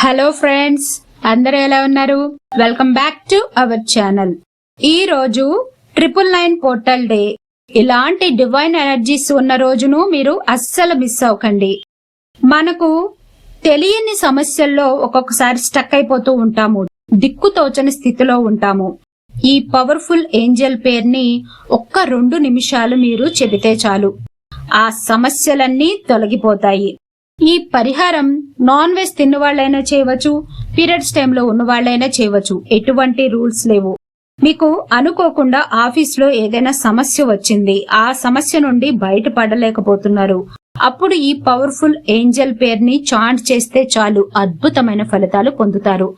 Hello friends అందరూ ఎలా ఉన్నారు? Welcome back to our channel ఈ రోజు ట్రిపుల్ నైన్ పోర్టల్ డే ఇలాంటి డివైన్ ఎనర్జీస్ ఉన్న రోజును మీరు అస్సలు మిస్ అవ్వకండి. మనకు తెలియని సమస్యల్లో ఒక్కొక్కసారి స్టక్ అయిపోతూ ఉంటాము. దిక్కు తోచని స్థితిలో ఉంటాము. ఈ పవర్ఫుల్ ఏంజల్ పేరుని ఒక్క రెండు నిమిషాలు మీరు చెబితే చాలు. ఆ సమస్యలన్నీ తొలగిపోతాయి. ఈ పరిహారం నాన్ వెజ్ తిన్న వాళ్ళైనా చేయవచ్చు పీరియడ్స్ టైంలో ఉన్న వాళ్ళైనా చేయవచ్చు. ఎటువంటి రూల్స్ లేవు. మీకు అనుకోకుండా ఆఫీస్లో ఏదైనా సమస్య వచ్చింది ఆ సమస్య నుండి బయటపడలేకపోతున్నారు. అప్పుడు ఈ పవర్ఫుల్ ఏంజల్ పేరుని చాంట్ చేస్తే చాలు అద్భుతమైన ఫలితాలు పొందుతారు.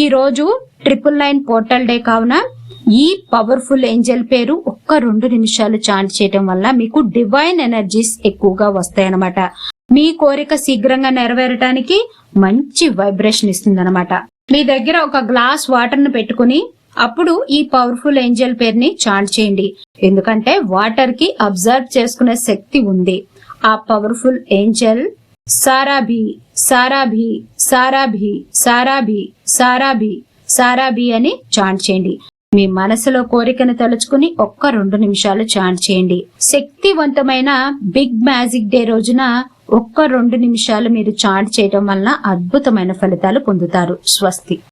ఈ రోజు ట్రిపుల్ నైన్ పోర్టల్ డే కావున ఈ పవర్ఫుల్ ఏంజల్ పేరు ఒక్క రెండు నిమిషాలు చాంట్ చేయటం వల్ల మీకు డివైన్ ఎనర్జీస్ ఎక్కువగా వస్తాయన్నమాట. మీ కోరిక శీఘ్రంగా నెరవేరటానికి మంచి వైబ్రేషన్ ఇస్తుంది అనమాట మీ దగ్గర ఒక గ్లాస్ వాటర్ను పెట్టుకుని అప్పుడు ఈ పవర్ఫుల్ ఏంజల్ పేరుని చాంట్ చేయండి. ఎందుకంటే వాటర్కి అబ్జర్వ్ చేసుకునే శక్తి ఉంది. ఆ పవర్ఫుల్ ఏంజల్ సారాభి సారాభి సారాభి సారాభి సారాభి సారాభి అని చాంట్ చేయండి. మీ మనసులో కోరికను తలుచుకుని ఒక్క రెండు నిమిషాలు చాంట్ చేయండి. శక్తివంతమైన బిగ్ మ్యాజిక్ డే రోజున ఒక్క రెండు నిమిషాలు మీరు చాట్ చేయడం వలన అద్భుతమైన ఫలితాలు పొందుతారు. స్వస్తి.